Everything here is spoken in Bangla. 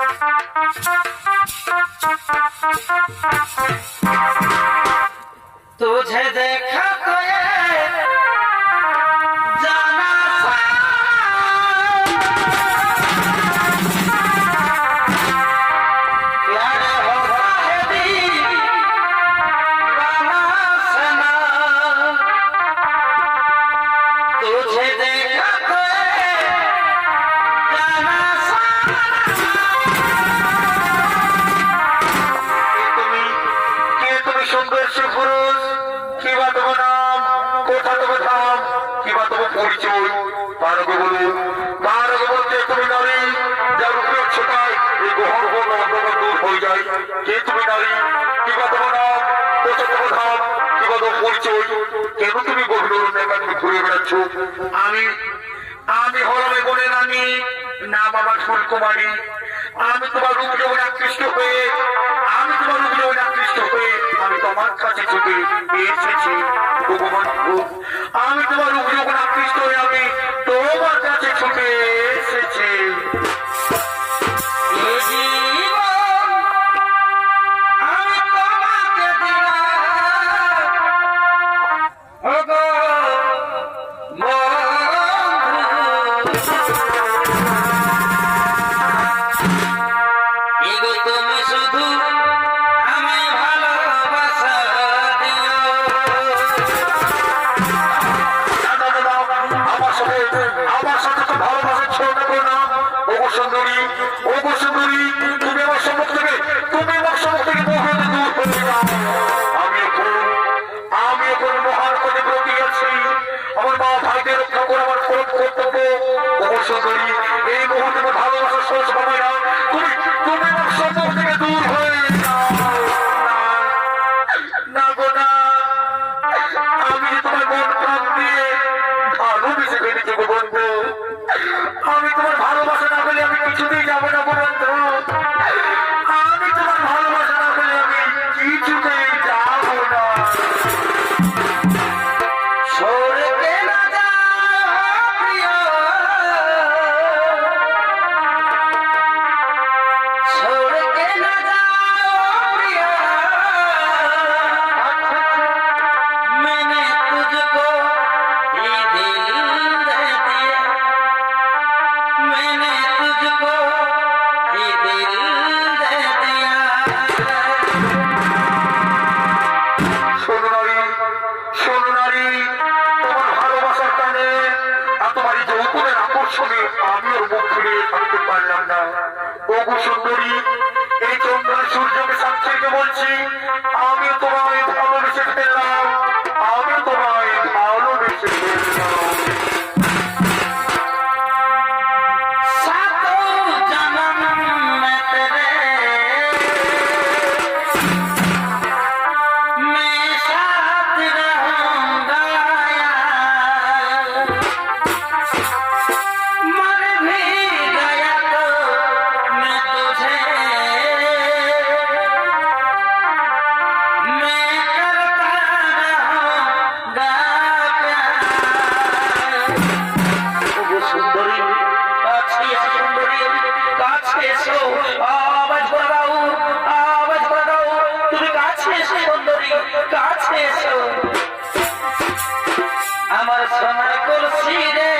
Thank you. বলতে তুমি নারী ঘুরে বেড়াচ্ছ? আমি আমি হলাম এই বনে নামি নাম আমার ফুলকুমারী। আমি তোমার রূপ যখন আকৃষ্ট হয়ে, আমি তোমার রূপ যখন আকৃষ্ট আমি তোমার কাছে আকৃষ্ট হয়ে আমি আমার সাথে তো করো না। তুমি আমার সম্মুখ থেকে, তুমি আমার সম্মুখ থেকে দূর আমি এখন আমি এখন মহান পদে ব্রতী আছি। আমার মা ভাইদের রক্ষা করে আমার কর্তব্য। এই মুহূর্তে ভালোবাসা ভালোবাসার শেষ হবে না আমি ওর মুখ ফিরিয়ে থাকতে পারলাম না। ওগো এই চন্দ্র সূর্যকে সাক্ষীকে বলছি আমি তোমায় ভালোবেসে ফেললাম আমি ফেললাম কাছে এসো আওয়াজ বাড়াও আওয়াজ বাড়াও তুমি আমার সোনার কলসি রে